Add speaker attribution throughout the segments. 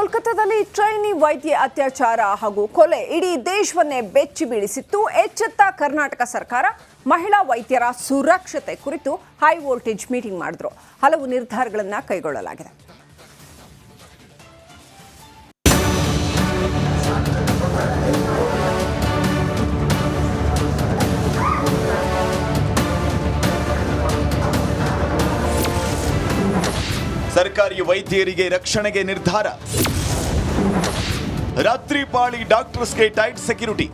Speaker 1: ಕೋಲ್ಕತ್ತಾದಲ್ಲಿ ಟ್ರೈನಿ ವೈದ್ಯ ಅತ್ಯಾಚಾರ ಹಾಗೂ ಕೊಲೆ. ಇಡೀ ದೇಶವನ್ನೇ ಬೆಚ್ಚಿ ಬೀಳಿಸಿತ್ತು. ಎಚ್ಚೆತ್ತ ಕರ್ನಾಟಕ ಸರ್ಕಾರ ಮಹಿಳಾ ವೈದ್ಯರ ಸುರಕ್ಷತೆ ಕುರಿತು ಹೈ ವೋಲ್ಟೇಜ್ ಮೀಟಿಂಗ್ ಮಾಡಿದ್ರು. ಹಲವು ನಿರ್ಧಾರಗಳನ್ನು ಕೈಗೊಳ್ಳಲಾಗಿದೆ.
Speaker 2: ಸರ್ಕಾರಿ ವೈದ್ಯರಿಗೆ ರಕ್ಷಣೆಗೆ ನಿರ್ಧಾರ. ರಾತ್ರಿ ಪಾಳಿ ಡಾಕ್ಟರ್ಸ್ಗೆ ಟೈಟ್ ಸೆಕ್ಯೂರಿಟಿ.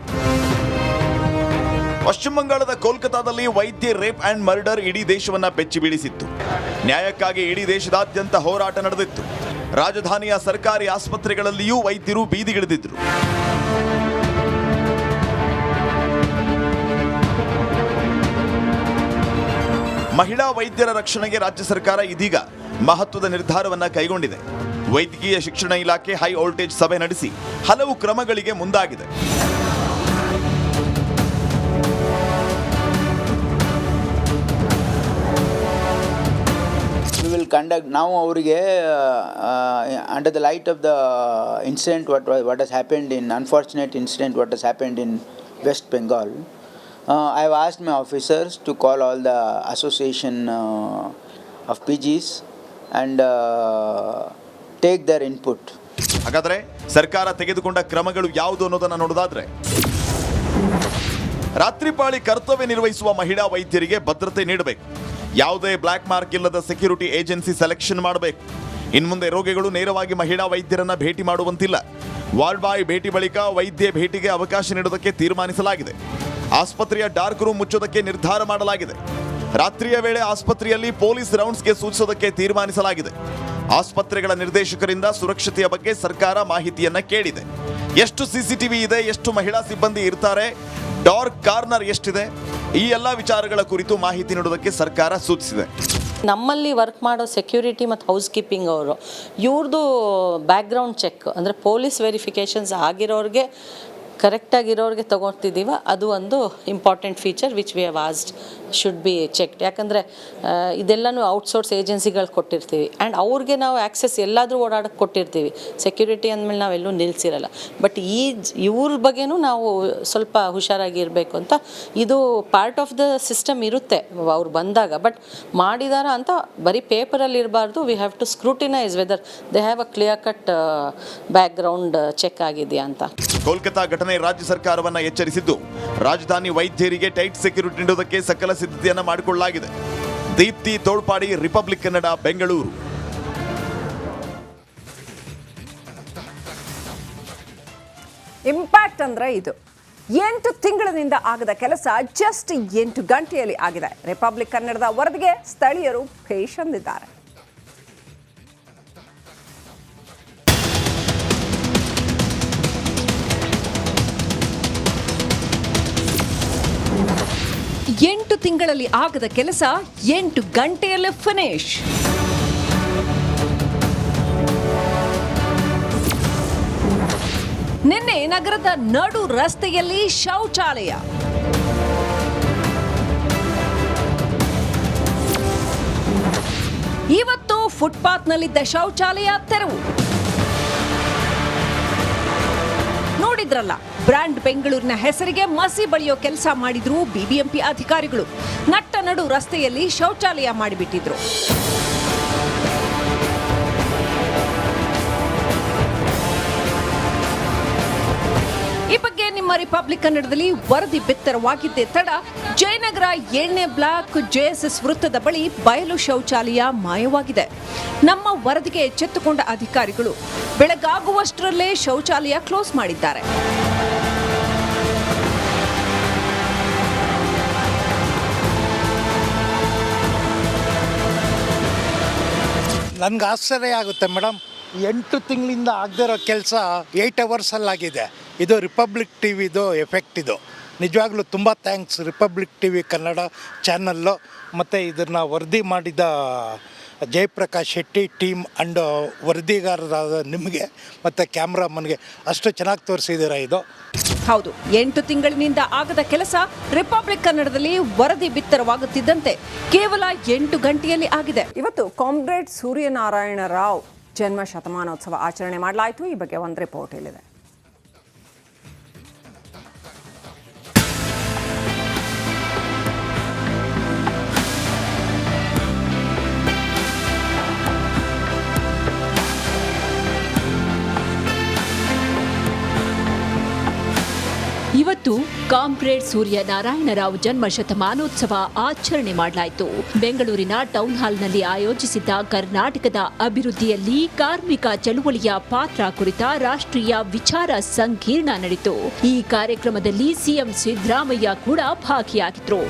Speaker 2: ಪಶ್ಚಿಮ ಬಂಗಾಳದ ಕೋಲ್ಕತ್ತಾದಲ್ಲಿ ವೈದ್ಯ ರೇಪ್ ಅಂಡ್ ಮರ್ಡರ್ ಇಡೀ ದೇಶವನ್ನ ಬೆಚ್ಚಿ ಬೀಳಿಸಿತ್ತು. ನ್ಯಾಯಕ್ಕಾಗಿ ಇಡೀ ದೇಶದಾದ್ಯಂತ ಹೋರಾಟ ನಡೆದಿತ್ತು. ರಾಜಧಾನಿಯ ಸರ್ಕಾರಿ ಆಸ್ಪತ್ರೆಗಳಲ್ಲಿಯೂ ವೈದ್ಯರು ಬೀದಿಗಿಳಿದಿದ್ರು. ಮಹಿಳಾ ವೈದ್ಯರ ರಕ್ಷಣೆಗೆ ರಾಜ್ಯ ಸರ್ಕಾರ ಇದೀಗ ಮಹತ್ವದ ನಿರ್ಧಾರವನ್ನ ಕೈಗೊಂಡಿದೆ. ವೈದ್ಯಕೀಯ ಶಿಕ್ಷಣ ಇಲಾಖೆ ಹೈ ವೋಲ್ಟೇಜ್ ಸಭೆ ನಡೆಸಿ ಹಲವು ಕ್ರಮಗಳಿಗೆ ಮುಂದಾಗಿದೆ.
Speaker 3: ಕಂಡಕ್ಟ್ ನಾವು ಅವರಿಗೆ under the light of the incident what what as happened in unfortunate incident what as happened in West Bengal I have asked my officers to call all the association of PGs and PGs their input
Speaker 2: ಹಾಗಾದ್ರೆ ಸರ್ಕಾರ ತೆಗೆದುಕೊಂಡ ಕ್ರಮಗಳು ಯಾವುದು ಅನ್ನೋದನ್ನ ನೋಡೋದಾದ್ರೆ, ರಾತ್ರಿ ಪಾಳಿ ಕರ್ತವ್ಯ ನಿರ್ವಹಿಸುವ ಮಹಿಳಾ ವೈದ್ಯರಿಗೆ ಭದ್ರತೆ ನೀಡಬೇಕು. ಯಾವುದೇ ಬ್ಲಾಕ್ ಮಾರ್ಕ್ ಇಲ್ಲದ ಸೆಕ್ಯೂರಿಟಿ ಏಜೆನ್ಸಿ ಸೆಲೆಕ್ಷನ್ ಮಾಡಬೇಕು. ಇನ್ಮುಂದೆ ರೋಗಿಗಳು ನೇರವಾಗಿ ಮಹಿಳಾ ವೈದ್ಯರನ್ನ ಭೇಟಿ ಮಾಡುವಂತಿಲ್ಲ. ವಾರ್ಡ್ ಬಾಯ್ ಭೇಟಿ ಬಳಿಕ ವೈದ್ಯ ಭೇಟಿಗೆ ಅವಕಾಶ ನೀಡೋದಕ್ಕೆ ತೀರ್ಮಾನಿಸಲಾಗಿದೆ. ಆಸ್ಪತ್ರೆಯ ಡಾರ್ಕ್ ರೂಮ್ ಮುಚ್ಚೋದಕ್ಕೆ ನಿರ್ಧಾರ ಮಾಡಲಾಗಿದೆ. ರಾತ್ರಿಯ ವೇಳೆ ಆಸ್ಪತ್ರೆಯಲ್ಲಿ ಪೊಲೀಸ್ ರೌಂಡ್ಸ್ಗೆ ಸೂಚಿಸೋದಕ್ಕೆ ತೀರ್ಮಾನಿಸಲಾಗಿದೆ. ಆಸ್ಪತ್ರೆಗಳ ನಿರ್ದೇಶಕರಿಂದ ಸುರಕ್ಷತೆಯ ಬಗ್ಗೆ ಸರ್ಕಾರ ಮಾಹಿತಿಯನ್ನ ಕೇಳಿದೆ. ಎಷ್ಟು ಸಿಸಿಟಿವಿ ಇದೆ, ಎಷ್ಟು ಮಹಿಳಾ ಸಿಬ್ಬಂದಿ ಇರ್ತಾರೆ, ಡಾರ್ಕ್ ಕಾರ್ನರ್ ಎಷ್ಟಿದೆ, ಈ ಎಲ್ಲ ವಿಚಾರಗಳ ಕುರಿತು ಮಾಹಿತಿ ನೀಡುವುದಕ್ಕೆ ಸರ್ಕಾರ ಸೂಚಿಸಿದೆ.
Speaker 4: ನಮ್ಮಲ್ಲಿ ವರ್ಕ್ ಮಾಡೋ ಸೆಕ್ಯೂರಿಟಿ ಮತ್ತು ಹೌಸ್ ಕೀಪಿಂಗ್ ಅವರು ಇವ್ರದ್ದು ಬ್ಯಾಕ್ಗ್ರೌಂಡ್ ಚೆಕ್, ಅಂದರೆ ಪೊಲೀಸ್ ವೆರಿಫಿಕೇಷನ್ಸ್ ಆಗಿರೋರಿಗೆ ಕರೆಕ್ಟಾಗಿರೋರಿಗೆ ತೊಗೊತಿದ್ದೀವ ಅದು ಒಂದು important feature which we have asked should be checked ಯಾಕಂದರೆ ಇದೆಲ್ಲನೂ ಔಟ್ಸೋರ್ಸ್ ಏಜೆನ್ಸಿಗಳು ಕೊಟ್ಟಿರ್ತೀವಿ. ಆ್ಯಂಡ್ ಅವ್ರಿಗೆ ನಾವು ಆ್ಯಕ್ಸೆಸ್ ಎಲ್ಲಾದರೂ ಓಡಾಡಕ್ಕೆ ಕೊಟ್ಟಿರ್ತೀವಿ. ಸೆಕ್ಯೂರಿಟಿ ಅಂದಮೇಲೆ ನಾವೆಲ್ಲೂ ನಿಲ್ಲಿಸಿರಲ್ಲ ಬಟ್ ಈ ಇವ್ರ ಬಗ್ಗೆನೂ ನಾವು ಸ್ವಲ್ಪ ಹುಷಾರಾಗಿ ಇರಬೇಕು ಅಂತ ಇದು ಪಾರ್ಟ್ ಆಫ್ ದ ಸಿಸ್ಟಮ್ ಇರುತ್ತೆ ಅವ್ರು ಬಂದಾಗ. ಬಟ್ ಮಾಡಿದಾರ ಅಂತ ಬರೀ ಪೇಪರಲ್ಲಿ ಇರಬಾರ್ದು. We have to scrutinise whether they have a clear cut background check ಆಗಿದೆಯಾ ಅಂತ.
Speaker 2: ಕೋಲ್ಕತ್ತಾ ಘಟನೆ ರಾಜ್ಯ ಸರ್ಕಾರವನ್ನು ಎಚ್ಚರಿಸಿದ್ದು. ರಾಜಧಾನಿ ವೈದ್ಯರಿಗೆ ಟೈಟ್ ಸೆಕ್ಯೂರಿಟಿ ನೀಡುವುದಕ್ಕೆ ಸಕಲ ಸಿದ್ಧತೆಯನ್ನ ಮಾಡಿಕೊಳ್ಳಲಾಗಿದೆ. ದೀಪ್ತಿ ತೋಳ್ಪಾಡಿ ರಿಪಬ್ಲಿಕ್ ಕನ್ನಡ ಬೆಂಗಳೂರು
Speaker 1: ಇಂಪ್ಯಾಕ್ಟ್ ಅಂದ್ರೆ ಇದು. ಎಂಟು ತಿಂಗಳಿನಿಂದ ಆಗದ ಕೆಲಸ ಜಸ್ಟ್ ಎಂಟು ಗಂಟೆಯಲ್ಲಿ ಆಗಿದೆ. ರಿಪಬ್ಲಿಕ್ ಕನ್ನಡದ ವರದಿಗೆ ಸ್ಥಳೀಯರು ಭೇಷಂದಿದ್ದಾರೆ ತಿಂಗಳಲ್ಲಿ ಆಗದ ಕೆಲಸ ಎಂಟು ಗಂಟೆಯಲ್ಲೇ ಫಿನಿಶ್ ನಿನ್ನೆ ನಗರದ ನಡು ರಸ್ತೆಯಲ್ಲಿ ಶೌಚಾಲಯ. ಇವತ್ತು ಫುಟ್ಪಾತ್ನಲ್ಲಿದ್ದ ಶೌಚಾಲಯ ತೆರವು. ನೋಡಿದ್ರಲ್ಲ. ಬ್ರ್ಯಾಂಡ್ ಬೆಂಗಳೂರಿನ ಹೆಸರಿಗೆ ಮಸಿ ಬಳಿಯೋ ಕೆಲಸ ಮಾಡಿದ್ರು ಬಿಬಿಎಂಪಿ ಅಧಿಕಾರಿಗಳು. ನಟ್ಟ ನಡು ರಸ್ತೆಯಲ್ಲಿ ಶೌಚಾಲಯ ಮಾಡಿಬಿಟ್ಟಿದ್ರು. ಈ ಬಗ್ಗೆ ನಿಮ್ಮ ರಿಪಬ್ಲಿಕ್ ಕನ್ನಡದಲ್ಲಿ ವರದಿ ಬಿತ್ತರವಾಗಿದ್ದೇ ತಡ. ಜಯನಗರ ಏಳನೇ ಬ್ಲಾಕ್ ಜೆಎಸ್ಎಸ್ ವೃತ್ತದ ಬಳಿ ಬಯಲು ಶೌಚಾಲಯ ಮಾಯವಾಗಿದೆ. ನಮ್ಮ ವರದಿಗೆ ಎಚ್ಚೆತ್ತುಕೊಂಡ ಅಧಿಕಾರಿಗಳು, ಬೆಳಗಾಗುವಷ್ಟರಲ್ಲೇ ಶೌಚಾಲಯ ಕ್ಲೋಸ್ ಮಾಡಿದ್ದಾರೆ.
Speaker 5: ನನಗೆ ಆಶ್ಚರ್ಯ ಆಗುತ್ತೆ, ಮೇಡಮ್. ಎಂಟು ತಿಂಗಳಿಂದ ಆಗದಿರೋ ಕೆಲಸ ಏಯ್ಟ್ ಅವರ್ಸಲ್ಲಾಗಿದೆ ಇದು ರಿಪಬ್ಲಿಕ್ ಟಿ ವಿದು ಎಫೆಕ್ಟ್ ಇದು. ನಿಜವಾಗ್ಲೂ ತುಂಬ thanks. Republic T V Kannada channel, ಮತ್ತು ಇದನ್ನು ವರದಿ ಮಾಡಿದ ಜಯಪ್ರಕಾಶ್ ಶೆಟ್ಟಿ ಟೀಮ್ ಅಂಡ್ ವರದಿಗಾರರಾದ ನಿಮಗೆ ಮತ್ತು ಕ್ಯಾಮ್ರಾಮನ್ಗೆ ಅಷ್ಟು ಚೆನ್ನಾಗಿ ತೋರಿಸಿದ್ದೀರಾ ಇದು?
Speaker 1: ಹೌದು ಎಂಟು ತಿಂಗಳಿನಿಂದ ಆಗದ ಕೆಲಸ ರಿಪಬ್ಲಿಕ್ ಕನ್ನಡದಲ್ಲಿ ವರದಿ ಬಿತ್ತರವಾಗುತ್ತಿದ್ದಂತೆ ಕೇವಲ ಎಂಟು ಗಂಟೆಯಲ್ಲಿ ಆಗಿದೆ. ಇವತ್ತು ಕಾಮ್ರೇಡ್ ಸೂರ್ಯನಾರಾಯಣ ರಾವ್
Speaker 6: ಜನ್ಮ ಶತಮಾನೋತ್ಸವ ಆಚರಣೆ ಮಾಡಲಾಯಿತು. ಈ ಬಗ್ಗೆ ಒಂದು ರಿಪೋರ್ಟ್ ಇಲ್ಲಿದೆ.
Speaker 7: ಕಾಮ್ರೇಡ್ ಸೂರ್ಯ ನಾರಾಯಣರಾವ್ ಜನ್ಮ ಶತಮಾನೋತ್ಸವ ಆಚರಣೆ ಮಾಡಲಾಯಿತು. ಬೆಂಗಳೂರಿನ ಟೌನ್ ಹಾಲ್ನಲ್ಲಿ ಆಯೋಜಿಸಿದ್ದ ಕರ್ನಾಟಕದ ಅಭಿವೃದ್ಧಿಯಲ್ಲಿ ಕಾರ್ಮಿಕ ಚಳುವಳಿಯ ಪಾತ್ರ ಕುರಿತ ರಾಷ್ಟ್ರೀಯ ವಿಚಾರ ಸಂಕೀರ್ಣ ನಡೆಯಿತು. ಈ ಕಾರ್ಯಕ್ರಮದಲ್ಲಿ ಸಿಎಂ ಸಿದ್ದರಾಮಯ್ಯ ಕೂಡ ಭಾಗಿಯಾಗಿದ್ರು.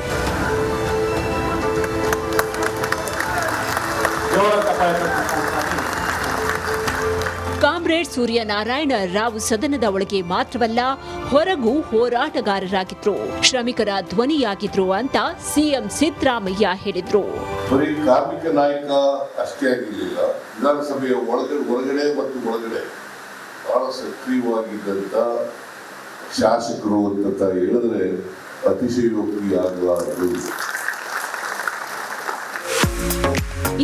Speaker 7: ಕಾಮ್ರೇಡ್ ಸೂರ್ಯನಾರಾಯಣ ರಾವ್ ಸದನದ ಒಳಗೆ ಮಾತ್ರವಲ್ಲ, ಹೊರಗೂ ಹೋರಾಟಗಾರರಾಗಿದ್ರು, ಶ್ರಮಿಕರ ಧ್ವನಿಯಾಗಿದ್ರು ಅಂತ ಸಿಎಂ ಸಿದ್ದರಾಮಯ್ಯ ಹೇಳಿದ್ರು.
Speaker 8: ಕಾರ್ಮಿಕ ನಾಯಕ ಅಷ್ಟೇ ಆಗಿರಲಿಲ್ಲ, ವಿಧಾನಸಭೆಯ ಒಳಗಡೆ ಹೊರಗಡೆ ಮತ್ತು ಒಳಗಡೆ ಬಹಳ ಸಕ್ರಿಯವಾಗಿದ್ದಂಥ ಶಾಸಕರು ಅಂತ ಹೇಳಿದ್ರೆ ಅತಿಶಯೋಕ್ತಿ ಆಗಲಾರದು.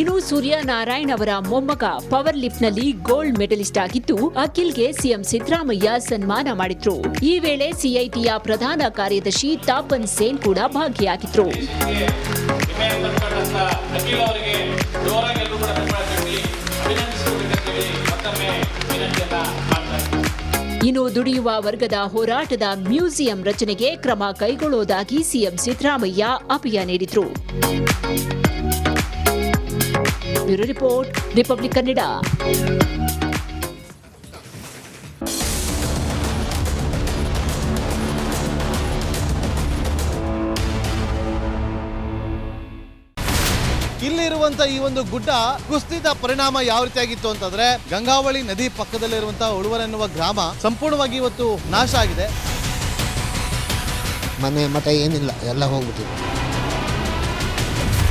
Speaker 7: ಇನ್ನು ಸೂರ್ಯ ನಾರಾಯಣ್ ಅವರ ಮೊಮ್ಮಗ ಪವರ್ ಲಿಫ್ಟ್ನಲ್ಲಿ ಗೋಲ್ಡ್ ಮೆಡಲಿಸ್ಟ್ ಆಗಿದ್ದು, ಅಖಿಲ್ಗೆ ಸಿಎಂ ಸಿದ್ದರಾಮಯ್ಯ ಸನ್ಮಾನ ಮಾಡಿದ್ರು ಈ ವೇಳೆ ಸಿಐಟಿಯ ಪ್ರಧಾನ ಕಾರ್ಯದರ್ಶಿ ತಾಪನ್ ಸೇನ್ ಕೂಡ ಭಾಗಿಯಾಗಿದ್ರು. ಇನ್ನು ದುಡಿಯುವ ವರ್ಗದ ಹೋರಾಟದ ಮ್ಯೂಸಿಯಂ ರಚನೆಗೆ ಕ್ರಮ ಕೈಗೊಳ್ಳುವುದಾಗಿ ಸಿಎಂ ಸಿದ್ದರಾಮಯ್ಯ ಅಭಯ ನೀಡಿದ್ರು ಬ್ಯೂರೋ ರಿಪೋರ್ಟ್ ರಿಪಬ್ಲಿಕ್ ಕನ್ನಡ.
Speaker 9: ಇಲ್ಲಿರುವಂತ ಈ ಒಂದು ಗುಡ್ಡ ಕುಸಿದ ಪರಿಣಾಮ ಯಾವ ರೀತಿಯಾಗಿತ್ತು ಅಂತಂದ್ರೆ ಗಂಗಾವಳಿ ನದಿ ಪಕ್ಕದಲ್ಲಿರುವಂತಹ ಉಳುವರೆನ್ನುವ ಗ್ರಾಮ ಸಂಪೂರ್ಣವಾಗಿ ಇವತ್ತು ನಾಶ ಆಗಿದೆ.
Speaker 10: ಮನೆ ಮಠ ಏನಿಲ್ಲ ಎಲ್ಲ ಹೋಗ್ಬಿಟ್ಟಿದೆ.